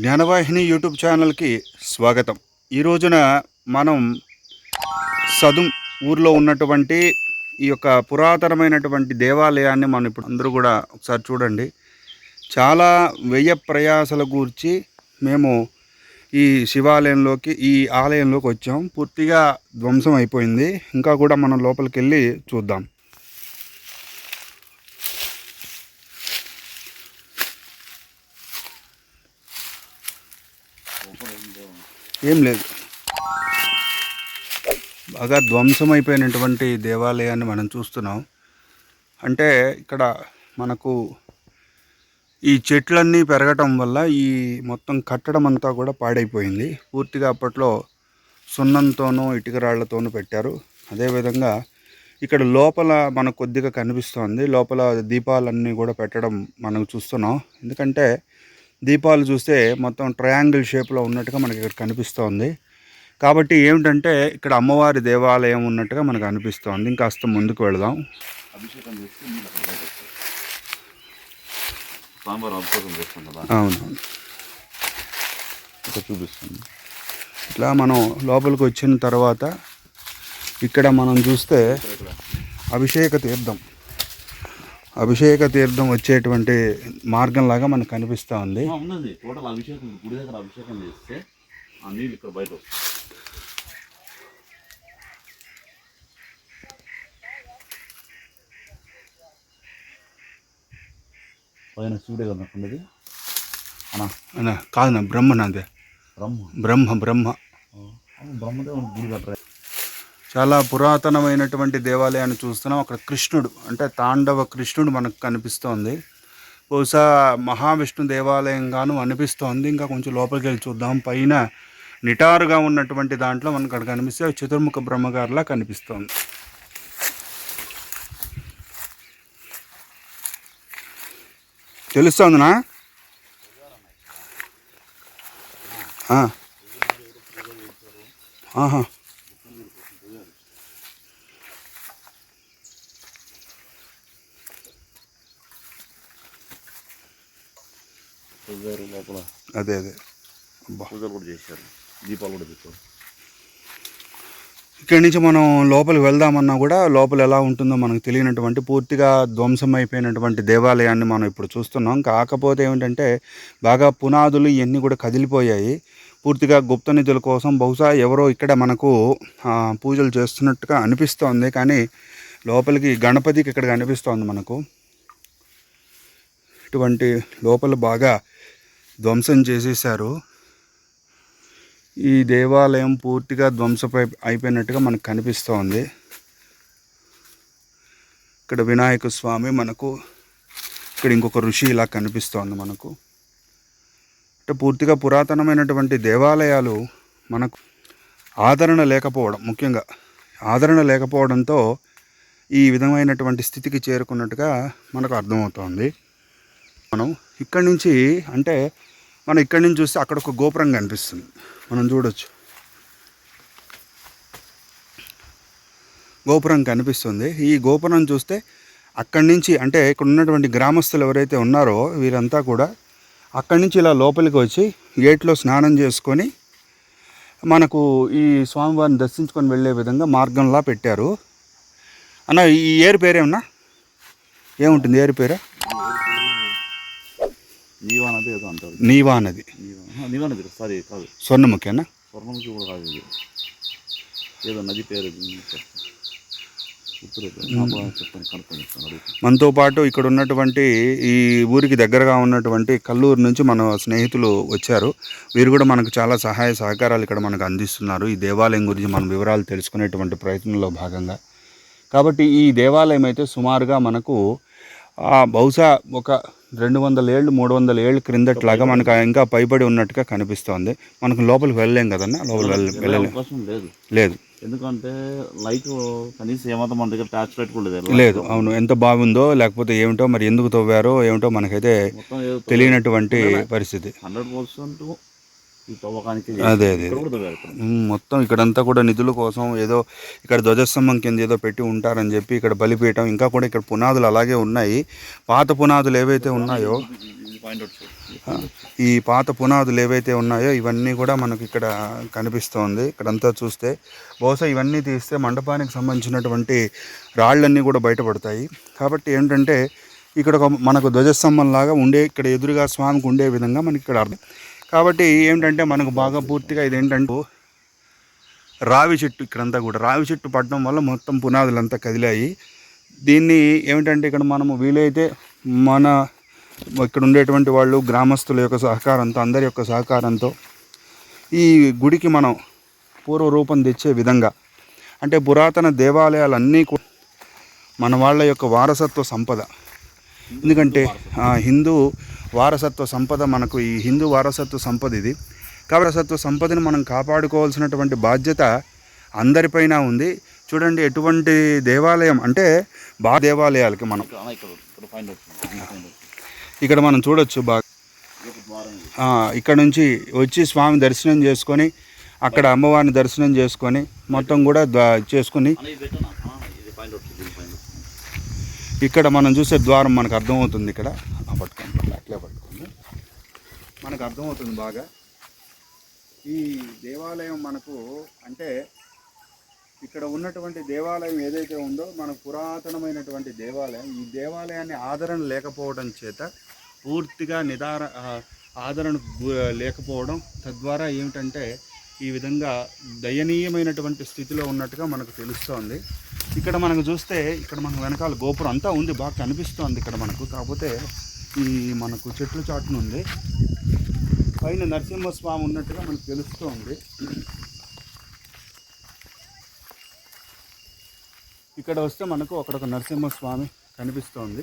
జ్ఞానవాహిని YouTube ఛానల్కి స్వాగతం. ఈ రోజున మనం సదుం ఊర్లో ఉన్నటువంటి ఈ యొక్క పురాతనమైనటువంటి దేవాలయాన్ని మనం ఇప్పుడు అందరూ కూడా ఒకసారి చూడండి. చాలా వ్యయ ప్రయాసల గూర్చి మేము ఈ శివాలయంలోకి ఈ ఆలయంలోకి వచ్చాం. పూర్తిగా ధ్వంసం అయిపోయింది. ఇంకా కూడా మనం లోపలికి వెళ్ళి చూద్దాం. ఏం లేదు. బాగా ధ్వంసమైపోయినటువంటి దేవాలయాన్ని మనం చూస్తున్నాం. అంటే ఇక్కడ మనకు ఈ చెట్లన్నీ పెరగటం వల్ల ఈ మొత్తం కట్టడం అంతా కూడా పాడైపోయింది. పూర్తిగా అప్పట్లో సున్నంతోనూ ఇటుక రాళ్ళతోనూ పెట్టారు అదేవిధంగా ఇక్కడ లోపల మనకు కొద్దిగా కనిపిస్తోంది. లోపల దీపాలన్నీ కూడా పెట్టడం మనం చూస్తున్నాం. ఎందుకంటే దీపాలు చూస్తే మొత్తం ట్రయాంగిల్ షేప్లో ఉన్నట్టుగా మనకి ఇక్కడ కనిపిస్తోంది. కాబట్టి ఏమిటంటే ఇక్కడ అమ్మవారి దేవాలయం ఉన్నట్టుగా మనకు అనిపిస్తోంది. ఇంకాస్త ముందుకు వెళదాం. అభిషేకం చేస్తే నీళ్ళు అక్కడ బయట వస్తాయి. సాంబార్ అభిషేకం చేస్తాం కదా. అవును. ఇక్కడ చూపిస్తుంది ఇట్లా మనం లోపలికి వచ్చిన తర్వాత ఇక్కడ మనం చూస్తే అభిషేక తీర్థం. అభిషేక తీర్థం వచ్చేటువంటి మార్గంలాగా మనకు కనిపిస్తూ ఉంది. ఆ, ఉన్నది. టోటల్ అభిషేకం గుడి దగ్గర అభిషేకం చేస్తే ఆ నీళ్ళు ఇక్కడ బయట వస్తాయి. పైన సూర్యుడు అన్నా. అన్నా, కాదు నా బ్రహ్మ బ్రహ్మ. బ్రహ్మ అవును, బ్రహ్మదేవుని గుడి కట్టరా. చాలా పురాతనమైనటువంటి దేవాలయాన్ని చూస్తున్నాం. అక్కడ కృష్ణుడు అంటే తాండవ కృష్ణుడు మనకు కనిపిస్తోంది. బహుశా మహావిష్ణు దేవాలయంగాను అనిపిస్తోంది. ఇంకా కొంచెం లోపలికి వెళ్ళి చూద్దాం. పైన నిటారుగా ఉన్నటువంటి దాంట్లో మనకు అక్కడ కనిపిస్తే చతుర్ముఖ బ్రహ్మగారిలా కనిపిస్తోంది. తెలుస్తోందినా? ఆహా. పూజారు లోపల. అదే అదే. పూజలు కూడా చేశారు. దీపాలు కూడా పెట్టారు ఇక్కడి నుంచి మనం లోపలికి వెళ్దామన్నా కూడా లోపల ఎలా ఉంటుందో మనకు తెలియనటువంటి పూర్తిగా ధ్వంసం అయిపోయినటువంటి దేవాలయాన్ని మనం ఇప్పుడు చూస్తున్నాం. కాకపోతే ఏమిటంటే బాగా పునాదులు ఇవన్నీ కూడా కదిలిపోయాయి. పూర్తిగా గుప్త నిధుల కోసం బహుశా ఎవరో ఇక్కడ మనకు పూజలు చేస్తున్నట్టుగా అనిపిస్తోంది. కానీ లోపలికి గణపతికి ఇక్కడ కనిపిస్తోంది మనకు. ఇటువంటి లోపల బాగా ధ్వంసం చేసేసారు ఈ దేవాలయం పూర్తిగా ధ్వంసపై అయిపోయినట్టుగా మనకు కనిపిస్తోంది. ఇక్కడ వినాయక స్వామి మనకు ఇక్కడ ఇంకొక ఋషి ఇలా కనిపిస్తోంది మనకు. అంటే పూర్తిగా పురాతనమైనటువంటి దేవాలయాలు మనకు ఆదరణ లేకపోవడం ముఖ్యంగా ఆదరణ లేకపోవడంతో ఈ విధమైనటువంటి స్థితికి చేరుకున్నట్టుగా మనకు అర్థమవుతోంది. మనం ఇక్కడి నుంచి అంటే మనం ఇక్కడి నుంచి చూస్తే అక్కడ ఒక గోపురం కనిపిస్తుంది. మనం చూడొచ్చు. గోపురం కనిపిస్తుంది. ఈ గోపురం చూస్తే అక్కడి నుంచి అంటే ఇక్కడ ఉన్నటువంటి గ్రామస్తులు ఎవరైతే ఉన్నారో వీరంతా కూడా అక్కడి నుంచి ఇలా లోపలికి వచ్చి గేట్లో స్నానం చేసుకొని మనకు ఈ స్వామివారిని దర్శించుకొని వెళ్ళే విధంగా మార్గంలా పెట్టారు. అన్న ఈ ఏరు పేరేమన్నా? ఏముంటుంది? ఏరు పేరు? నీవా నది ఏదో అంటారు. నీవా నది. నీవా. నది సారీ కాదు. స్వర్ణముఖేనా? స్వర్ణముఖి కూడా కాదు ఇది. ఏదో నది పేరు మనతో పాటు ఇక్కడ ఉన్నటువంటి ఈ ఊరికి దగ్గరగా ఉన్నటువంటి కల్లూరు నుంచి మన స్నేహితులు వచ్చారు. వీరు కూడా మనకు చాలా సహాయ సహకారాలు ఇక్కడ మనకు అందిస్తున్నారు. ఈ దేవాలయం గురించి మనం వివరాలు తెలుసుకునేటువంటి ప్రయత్నంలో భాగంగా. కాబట్టి ఈ దేవాలయం అయితే సుమారుగా మనకు బహుశా ఒక రెండు వందల ఏళ్ళు మూడు వందల ఏళ్ళు క్రిందట్లాగా మనకు ఇంకా పైబడి ఉన్నట్టుగా కనిపిస్తోంది. మనకు లోపలికి వెళ్ళలేం కదన్నా లోపల వెళ్ళ వెళ్ళే వెళ్ళలేం. లేదు. లేదు. ఎందుకంటే లైట్ కనీసం ఏమాత్రం మన దగ్గర టార్చ్ లైట్ కూడా లేదు. అవును. ఎంత బాగుందో లేకపోతే ఏమిటో మరి ఎందుకు తవ్వారో ఏమిటో మనకైతే తెలియనటువంటి పరిస్థితి. హండ్రెడ్ పర్సెంట్ అదే, అదే. మొత్తం ఇక్కడంతా కూడా నిధుల కోసం ఏదో ఇక్కడ ధ్వజస్తంభం కింద ఏదో పెట్టి ఉంటారని చెప్పి ఇక్కడ బలిపీఠం ఇంకా కూడా ఇక్కడ పునాదులు అలాగే ఉన్నాయి. పాత పునాదులు ఏవైతే ఉన్నాయో ఈ పాత పునాదులు ఏవైతే ఉన్నాయో ఇవన్నీ కూడా మనకి ఇక్కడ కనిపిస్తోంది. ఇక్కడంతా చూస్తే బహుశా ఇవన్నీ తీస్తే మండపానికి సంబంధించినటువంటి రాళ్ళన్నీ కూడా బయటపడతాయి. కాబట్టి ఏంటంటే ఇక్కడ ఒక మనకు ధ్వజస్తంభం లాగా ఉండే ఇక్కడ ఎదురుగా స్వామికి ఉండే విధంగా మనకి ఇక్కడ అర్థం కాబట్టి ఏంటంటే మనకు బాగా పూర్తిగా ఇది ఏంటంటే రావి చెట్టు ఇక్కడంతా కూడా. రావి చెట్టు పడడం వల్ల మొత్తం పునాదులంతా కదిలాయి. దీన్ని ఏమిటంటే ఇక్కడ మనము వీలైతే మన ఇక్కడ ఉండేటువంటి వాళ్ళు గ్రామస్తుల యొక్క సహకారంతో అందరి యొక్క సహకారంతో ఈ గుడికి మనం పూర్వ రూపం తెచ్చే విధంగా అంటే పురాతన దేవాలయాలన్నీ మన వాళ్ళ యొక్క వారసత్వ సంపద ఎందుకంటే హిందూ వారసత్వ సంపద మనకు ఈ హిందూ వారసత్వ సంపద ఇది. వారసత్వ సంపదను మనం కాపాడుకోవాల్సినటువంటి బాధ్యత అందరిపైన ఉంది. చూడండి ఎటువంటి దేవాలయం అంటే బా దేవాలయాలకి మనం. ఇక్కడ మనం చూడొచ్చు బాగా ఇక్కడ నుంచి వచ్చి స్వామి దర్శనం చేసుకొని అక్కడ అమ్మవారిని దర్శనం చేసుకొని మొత్తం కూడా చేసుకుని చేసుకొని అన్న ఇది పెట్టనా అన్న, ఇది పాయింట్ అవుట్ చేయండి పాయింట్ అవుట్ ఇక్కడ మనం చూసే ద్వారం మనకు అర్థమవుతుంది ఇక్కడ. ఆ, పట్టుకోండి అట్లే పట్టుకోండి. మనకు అర్థమవుతుంది బాగా. ఈ దేవాలయం మనకు అంటే ఇక్కడ ఉన్నటువంటి దేవాలయం ఏదైతే ఉందో మనకు పురాతనమైనటువంటి దేవాలయం. ఈ దేవాలయాన్ని ఆదరణ లేకపోవడం చేత పూర్తిగా నిదార ఆదరణ లేకపోవడం తద్వారా ఏమిటంటే ఈ విధంగా దయనీయమైనటువంటి స్థితిలో ఉన్నట్టుగా మనకు తెలుస్తోంది. ఇక్కడ మనకు చూస్తే ఇక్కడ మనకు వెనకాల గోపురం అంతా ఉంది బాగా కనిపిస్తోంది ఇక్కడ మనకు. కాకపోతే ఈ మనకు చెట్ల చాటును ఉంది. పైన నరసింహస్వామి ఉన్నట్టుగా మనకు తెలుస్తోంది. ఇక్కడ వస్తే మనకు అక్కడ ఒక నరసింహస్వామి కనిపిస్తోంది.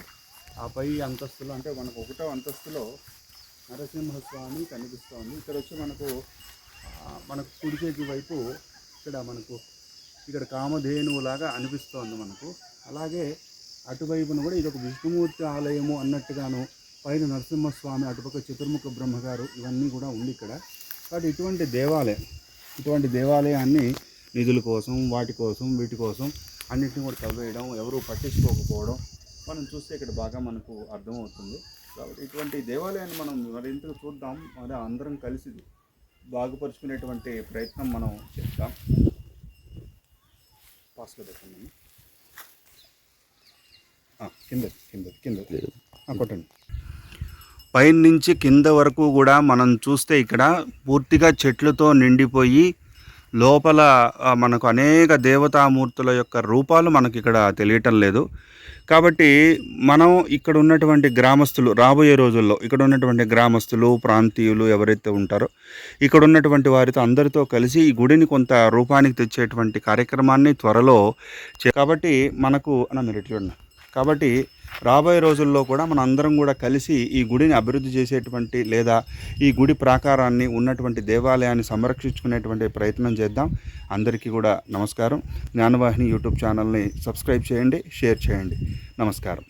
ఆ పై అంతస్తులో అంటే మనకు ఒకటో అంతస్తులో నరసింహస్వామి కనిపిస్తోంది. ఇక్కడ వచ్చి మనకు మనకు కుడి చేతి వైపు ఇక్కడ మనకు ఇక్కడ కామధేనువులాగా అనిపిస్తోంది మనకు. అలాగే అటువైపున కూడా ఇది ఒక విష్ణుమూర్తి ఆలయము అన్నట్టుగాను పైన నరసింహస్వామి అటుపక్క చతుర్ముఖ బ్రహ్మగారు ఇవన్నీ కూడా ఉంది ఇక్కడ. కాబట్టి ఇటువంటి దేవాలయం ఇటువంటి దేవాలయాన్ని నిధుల కోసం వాటి కోసం వీటి కోసం అన్నిటిని కూడా చదివేయడం ఎవరు పట్టించుకోకపోవడం మనం చూస్తే ఇక్కడ బాగా మనకు అర్థమవుతుంది. కాబట్టి ఇటువంటి దేవాలయాన్ని మనం మరింతగా చూద్దాం. మరి అందరం కలిసి బాగుపరుచుకునేటువంటి ప్రయత్నం మనం చేద్దాం. పాస్లో పెట్టండి. కింద కింద కింద. కొట్టండి. పైనుంచి కింద వరకు కూడా మనం చూస్తే ఇక్కడ పూర్తిగా చెట్లతో నిండిపోయి లోపల మనకు అనేక దేవతామూర్తుల యొక్క రూపాలు మనకి ఇక్కడ తెలియటం లేదు. కాబట్టి మనం ఇక్కడ ఉన్నటువంటి గ్రామస్తులు రాబోయే రోజుల్లో ఇక్కడ ఉన్నటువంటి గ్రామస్తులు ప్రాంతీయులు ఎవరైతే ఉంటారో ఇక్కడ ఉన్నటువంటి వారితో అందరితో కలిసి ఈ గుడిని కొంత రూపానికి తెచ్చేటువంటి కార్యక్రమాన్ని త్వరలో చే కాబట్టి మనకు అన్న మీరు చూడండి. కాబట్టి రాబోయే రోజుల్లో కూడా మన అందరం కూడా కలిసి ఈ గుడిని అభివృద్ధి చేసేటువంటి లేదా ఈ గుడి ప్రాకారాన్ని ఉన్నటువంటి దేవాలయాన్ని సంరక్షించుకునేటువంటి ప్రయత్నం చేద్దాం. అందరికీ కూడా నమస్కారం. జ్ఞానవాహిని యూట్యూబ్ ఛానల్ని సబ్స్క్రైబ్ చేయండి షేర్ చేయండి. నమస్కారం.